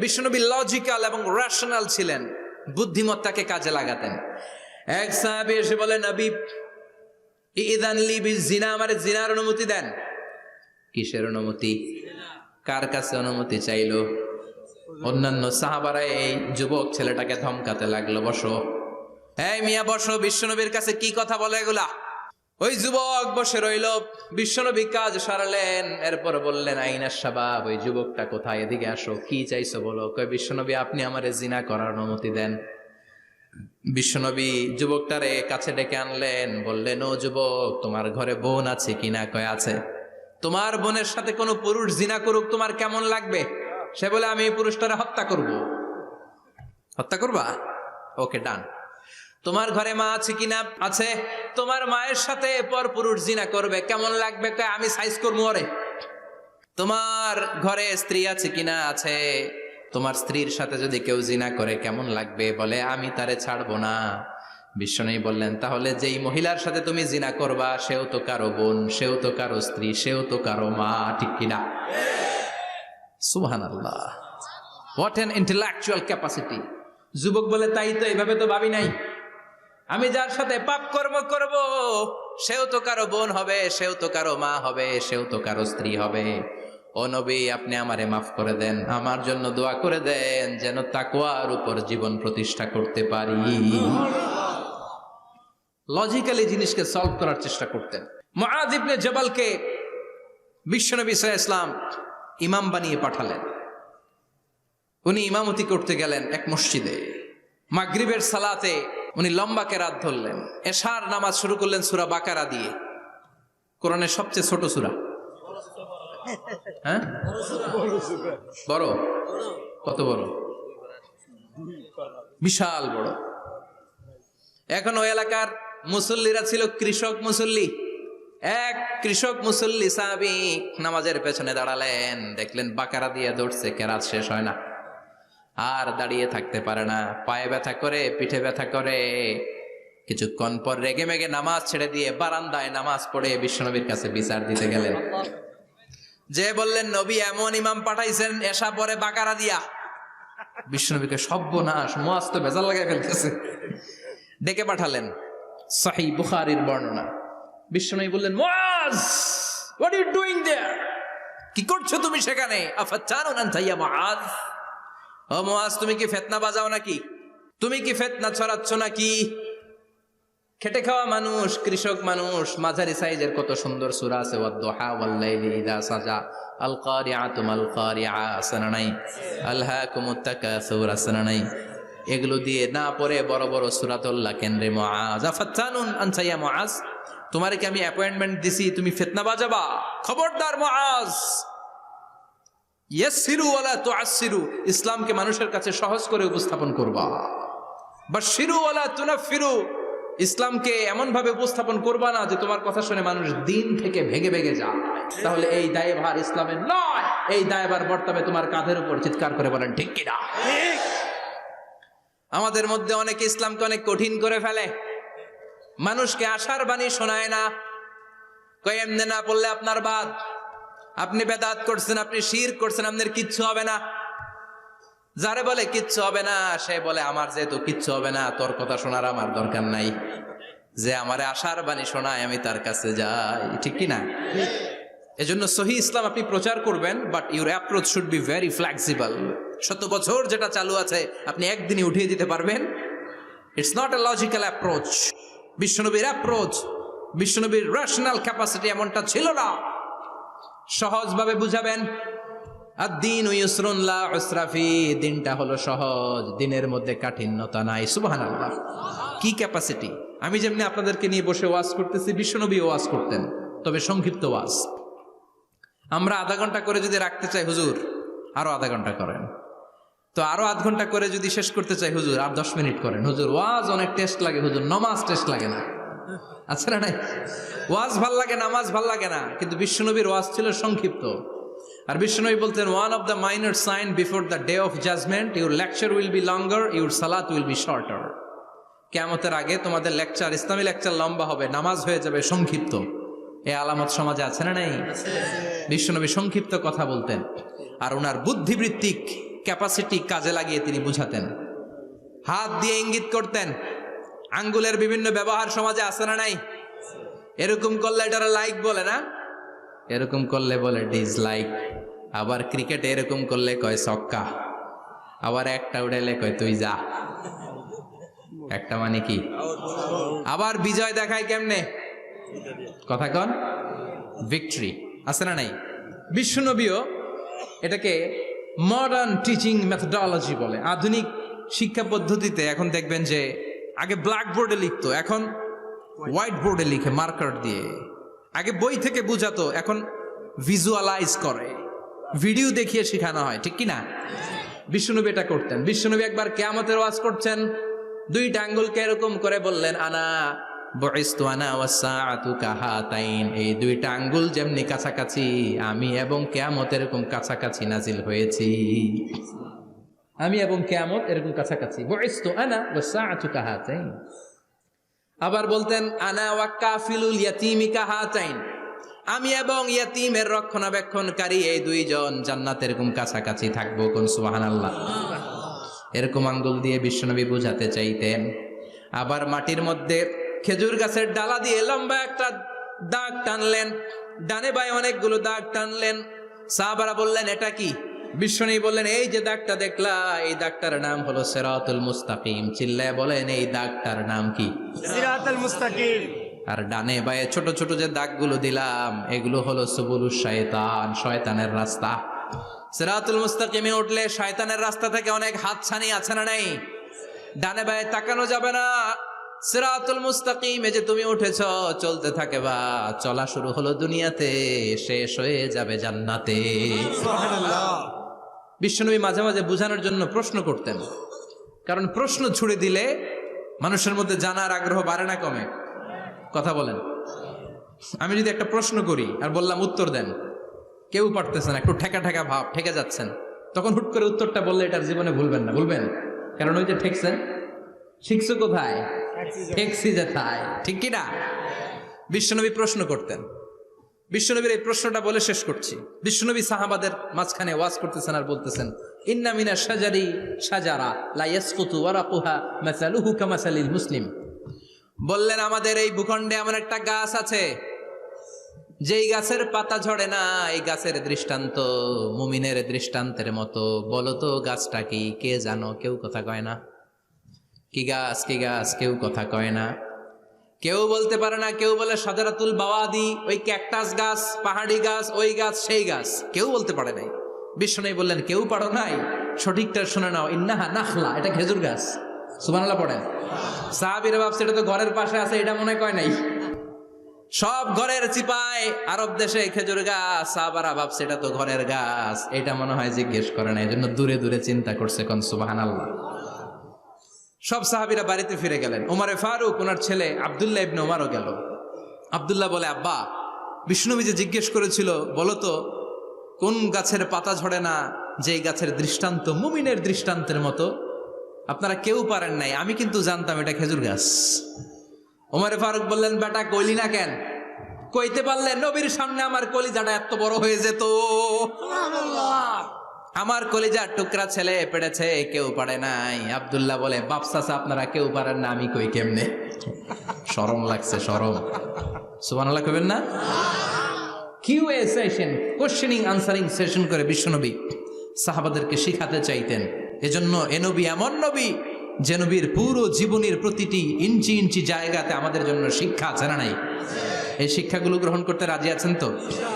বিষ্ণুনবী logical এবং rational ছিলেন, বুদ্ধিমত্তাকে কাজে লাগাতেন। এক সাহাবী এসে বলে, নবী, ইদান লিবি জিনা, আমার জিনার অনুমতি দেন। কিসের অনুমতি? কার কাছে অনুমতি চাইলো? অন্যান্য সাহাবারা এই যুবক ছেলেটাকে ধমকাতে লাগল, বসো। এই মিয়া, বসো। বিশ্বনবীর কাছে কি কথা বলে এগুলা? ওই যুবক বসে রইল, বিশ্বনবী কাজ সারালেন, এরপর বললেন আইনার সাবাব ওই যুবকটা কোথায়? এদিকে আসো, কি চাইছো বলো? কই বিশ্বনবী, আপনি আমার জিনা করার অনুমতি দেন। বিশ্বনবী যুবকটারে কাছে ডেকে আনলেন, বললেন, ও যুবক, তোমার ঘরে বোন আছে কিনা কয়, আছে। তোমার বোনের সাথে কোনো পুরুষ জিনা করুক, তোমার কেমন লাগবে? সে বলে, আমি পুরুষটারে হত্যা করব। হত্যা করবা? ওকে, ডান। তোমার ঘরে মা আছে কিনা আছে? তোমার মায়ের সাথে পর পুরুষ জিনা করবে, কেমন লাগবে? আমি সাইজ করব ওরে। তোমার ঘরে স্ত্রী আছে কিনা আছে? তোমার স্ত্রীর সাথে যদি কেউ জিনা করে, কেমন লাগবে? বলে, আমি তারে ছাড়বো না। বিশ্বনবী বললেন, তাহলে যেই মহিলার সাথে তুমি জিনা করবা, সেও তো কারও বোন, সেও তো কারও স্ত্রী, সেও তো কারও মা, ঠিক কিনা সুহান আল্লাহ হোয়াট অ্যান ইন্টেলেকচুয়াল ক্যাপাসিটি যুবক বলে, তাই তো এভাবে তো ভাবি নাই। আমি যার সাথে পাপ কর্ম করব, সেও তো কারও বোন হবে, সেও তো কারও মা হবে, সেও তো কারও স্ত্রী হবে। ও নবী, আপনি আমারে মাফ করে দেন, আমার জন্য দোয়া করে দেন, যেন তাকুয়ার উপর জীবন প্রতিষ্ঠা করতে পারি। লজিক্যালি জিনিসকে সলভ করার চেষ্টা করতেন। ইবনে জবালকে বিশ্বনবী আলাইহি ইসলাম ইমাম বানিয়ে পাঠালেন। উনি ইমামতি করতে গেলেন এক মসজিদে। মাগরিবের সালাতে উনি লম্বা কেরাত ধরলেন। এশার নামাজ শুরু করলেন সুরা বাকারা দিয়ে। কোরআনের সবচেয়ে ছোট সুরা। হ্যাঁ? বড়? কত বড়? বিশাল বড়। এখন ওই এলাকার মুসল্লিরা ছিল কৃষক মুসল্লি। এক কৃষক মুসল্লি সাহাবি নামাজের পেছনে দাঁড়ালেন। দেখলেন বাকারা দিয়ে দৌড়ছে, কেরাত শেষ হয় না। আর দাঁড়িয়ে থাকতে পারে না। পায়ে ব্যথা করে, পিঠে ব্যথা করে। কিছুক্ষণ পর রেগে মেগে নামাজ ছেড়ে দিয়ে বারান্দায় নামাজ পড়ে বিশ্বনবীর কাছে বিচার দিতে গেলেন। যে বললেন, নবী এমন ইমাম পাঠাইছেন, এসা পরে বাকারা দিয়া। বিশ্বনবীকে সর্বনাশ মোয়াজ তো ভেজাল লাগাই ফেলতেছে। ডেকে পাঠালেন সাহি বুখারির বর্ণনা। বিশ্বনবী বললেন Muaz what you doing there কি করছ তুমি সেখানে? আফাচ্চানুন আনতাইয়া মুআজ ও মোয়াজ তুমি কি ফেতনা বাজাও নাকি? তুমি কি ফেতনা ছড়াচ্ছ নাকি? খেটে খাওয়া মানুষ, কৃষক মানুষ, মাঝারি সাইজের কত সুন্দর সুরা আছে ওয়াদ্দুহা ওয়াল্লাইলি ইযা সাজা, আল কারিআতু মাল কারিআ আসনা নাই এগুলো দিয়ে না পড়ে বড় বড় সূরাতুল্লাহ কেন্দ্রে মুআজ আফাতানুন আনসাইয়া মুআজ তোমারে কি আমি অ্যাপয়েন্টমেন্ট দিছি, তুমি ফিতনা বাজাবা? খবরদার মুআজ ইসলামকে মানুষের কাছে সহজ করে উপস্থাপন করবা। বা বাশিরু ওয়ালা তুনাফিরু ইসলামকে এমন ভাবে উপস্থাপন করবা না যে তোমার কথা শুনে মানুষ দিন থেকে ভেগে ভেগে যায়। তাহলে এই দায়ভার ইসলামের নয়, এই দায়ভার বর্তমানে তোমার কাঁধের উপর চিৎকার করে বলেন, ঠিক কিনা? আমাদের মধ্যে অনেকে ইসলামকে অনেক কঠিন করে ফেলে। মানুষকে আশার বাণী শোনায় না। কয়, এমনি না বললে আপনার বাদ। আপনি বেদাত করছেন, আপনি শির করছেন, আপনার কিচ্ছু হবে না। যারে বলে কিচ্ছু হবে না, সে বলে, আমার যেহেতু কিচ্ছু হবে না, তোর কথা শোনার আমার দরকার নাই। যে আমার আশার বাণী শোনায়, আমি তার কাছে যাই। ঠিক কি না এজন্য সহি ইসলাম আপনি প্রচার করবেন but your approach should be very flexible শত বছর যেটা চালু আছে, আপনি একদিনই উঠিয়ে দিতে পারবেন। It's not a logical approach বিশ্বনবীর অ্যাপ্রোচ বিশ্বনবীর রেশনাল ক্যাপাসিটি এমনটা ছিল না। সহজভাবে বুঝাবেন? আর দিন ইউসরুল্লাহ ইসরাফি দিনটা হলো সহজ, দিনের মধ্যে কাঠিন্যতা নাই সুবাহান আল্লাহ কি ক্যাপাসিটি আমি যেমনি আপনাদেরকে নিয়ে বসে ওয়াজ করতেছি, বিশ্বনবী ওয়াজ করতেন, তবে সংক্ষিপ্ত ওয়াজ। আমরা আধা ঘণ্টা করে যদি রাখতে চাই হুজুর, আরও আধা ঘণ্টা করেন। তো আরও আধ ঘণ্টা করে যদি শেষ করতে চাই হুজুর, আর দশ মিনিট করেন। হুজুর, ওয়াজ অনেক টেস্ট লাগে হুজুর, নমাজ টেস্ট লাগে না। আচ্ছা না নাই? ওয়াজ ভালো লাগে, নামাজ ভালো লাগে না, কিন্তু বিশ্বনবীর ওয়াজ ছিল সংক্ষিপ্ত। আর বিশ্বনবী বলতেন one of the minor sign before the day of judgement your lecture will be longer your salat will be shorter কেমতের আগে তোমাদের লেকচার ইসলামী লেকচার লম্বা হবে, নামাজ হয়ে যাবে সংক্ষিপ্ত। এ আলামত সমাজে আছে না নাই? বিশ্বনবী সংক্ষিপ্ত কথা বলতেন, আর ওনার বুদ্ধিবৃত্তিক ক্যাপাসিটি কাজে লাগিয়ে তিনি বুঝাতেন। হাত দিয়ে ইঙ্গিত করতেন আঙ্গুলের বিভিন্ন ব্যবহার সমাজে আছে না নাই? এরকম করলে এটারা লাইক বলে না? এরকম করলে বলে ডিসলাইক আবার ক্রিকেটে এরকম করলে কয় ছক্কা। আবার একটা উড়াইলে কয় তুই যা। একটা মানে কি? আবার বিজয় দেখায় কেমনে? কথা কন। ভিক্টরি আছে না নাই? বিশ্বনবীও এটাকে মডার্ন টিচিং মেথডোলজি বলে। আধুনিক শিক্ষা পদ্ধতিতে এখন দেখবেন যে আগে ব্ল্যাক বোর্ডে লিখতো, এখন হোয়াইট বোর্ডে লিখে মার্কার দিয়ে। আগে বই থেকে বুঝাতো, এখন ভিজুয়ালাইজ করে। ভিডিও দেখিয়ে শেখানো হয়, ঠিক কি না বিশ্বনবী এটা করতেন। বিশ্বনবী একবার কেয়ামতের ওয়াজ করছেন, দুইটা আঙ্গুলকে এরকম করে বললেন, আনা এই দুইটা আঙ্গুল যেমনি কাছাকাছি, আমি এবং কেয়ামত এরকম কাছাকাছি নাজিল হয়েছি। আমি এবং কেয়ামত এরকম কাছাকাছি। বয়স্তু আনা ওয়াসাআতু কাহাতাইন আবার বলতেন, আনা ওয়া কাফিলুল ইয়াতিমি কাহাতাইন আমি এবং ইয়াতিমের রক্ষণাবেক্ষণকারী এই দুইজন জান্নাত এরকম কাছাকাছি থাকব কোন? সুহান আল্লাহ এরকম আঙ্গুল দিয়ে বিশ্বনবী বুঝাতে চাইতেন। আবার মাটির মধ্যে খেজুর গাছের ডালা দিয়ে লম্বা একটা দাগ টানলেন। ডানে বায়ে অনেকগুলো দাগ টানলেন। সাহাবারা বললেন, এটা কি? বিশ্বনী বললেন এই যে দাগটা দেখলা এই দাগটার নাম হলো সেরাতুল মুস্তাকিম। চিল্লায় বলেন এই দাগটার নাম কি? সিরাতাল মুস্তাকিম। আর ডানে বায়ে ছোট ছোট যে দাগগুলো দিলাম এগুলো হলো সুবুলু শয়তান শয়তানের রাস্তা। সিরাতুল মুস্তাকিমে উঠলে শয়তানের রাস্তা থেকে অনেক হাতছানি আছে না নাই? ডানে বায়ে তাকানো যাবে না। সিরাতুল মুস্তাকিমে যে তুমি উঠেছ চলতে থাকে বা চলা শুরু হলো দুনিয়াতে শেষ হয়ে যাবে জান্নাতে। বিশ্বনবী মাঝে মাঝে বোঝানোর জন্য প্রশ্ন করতেন। কারণ প্রশ্ন ছুড়ে দিলে মানুষের মধ্যে জানার আগ্রহ বাড়ে না কমে। কথা বলেন। আমি যদি একটা প্রশ্ন করি আর বললাম উত্তর দেন কেউ পারতেছেন একটু ঠেকা ঠেকা ভাব ঠেকে যাচ্ছেন। তখন হুট করে উত্তরটা বললে এটার জীবনে ভুলবেন না ভুলবেন। কারণ ওই যে ঠেকছেন শিখছো কোথায়? ঠেকছি যেথায় ঠিক কি না? বিশ্বনবী প্রশ্ন করতেন। বিশ্বনবীর এই প্রশ্নটা বলে শেষ করছি। বিশ্বনবী সাহাবাদের মাঝখানে ওয়াজ করতেছেন আর বলতেছেন, ইন্না মিনা সাজারি সাজারা লা ইয়াসকুতু ওয়ারাকুহা মাসালুহু কামাসালিল মুসলিম। বললেন, আমাদের এই ভূখণ্ডে এমন একটা গাছ আছে, যেই গাছের পাতা ঝরে না, এই গাছের দৃষ্টান্ত মুমিনের দৃষ্টান্তের মতো। বলো তো, গাছটা কি? কে জানো? কেউ কথা কয় না। কি গাছ? কি গাছ? কেউ কথা কয় না। কেউ বলতে পারে না, কেউ বলে সাজারাতুল বাওয়াদি, ওই ক্যাকটাস গাছ, পাহাড়ি গাছ, ওই গাছ, সেই গাছ। কেউ বলতে পারে নাই। বিষ্ণু বললেন, কেউ পারো নাই? সঠিকটা শুনে নাও, ইন্নাহা নাখলা, এটা খেজুর গাছ। সুবানাল্লাহ পড়েন। সাহাবিরা ভাবছে, এটা তো ঘরের পাশে আছে, এটা মনে কয় নাই? সব ঘরের চিপায় আরব দেশে খেজুর গাছ, সাহাবারা ভাবছে, এটা তো ঘরের গাছ। এটা মনে হয় জিজ্ঞেস করে না এই জন্য দূরে দূরে চিন্তা করছে কোন সুবাহান আল্লাহ সব সাহাবিরা বাড়িতে ফিরে গেলেন। ওমারে ফারুক ওনার ছেলে আবদুল্লাহ ইবনে ওমারও গেল। আবদুল্লাহ বলে, আব্বা বিষ্ণুবী যে জিজ্ঞেস করেছিল, বলো তো, কোন গাছের পাতা ঝরে না যে গাছের দৃষ্টান্ত মুমিনের দৃষ্টান্তের মতো? আপনারা কেউ পারেন নাই, আমি কিন্তু জানতাম এটা খেজুর গাছ। ওমারে ফারুক বললেন, বেটা, কইলি না কেন? কইতে পারলেন নবীর সামনে আমার কলিজাটা এত বড় হয়ে যেত। আমার কলিজার টুকরা ছেলে পেড়েছে কেউ পারে নাই। আব্দুল্লাহ বলে বাপসাসা আপনারা কেউ পারেন না, আমি কই কেমনে? সরম লাগছে সরম সুবহানাল্লাহ কইবেন না? Q A session questioning answering session করে বিশ্বনবী সাহাবাদেরকে শিখাতে চাইতেন। এজন্য এ নবী এমন নবী যে নবীর পুরো জীবনের প্রতিটি ইঞ্চি ইঞ্চি জায়গাতে আমাদের জন্য শিক্ষা আছে না নাই? এই শিক্ষাগুলো গ্রহণ করতে রাজি আছেন তো?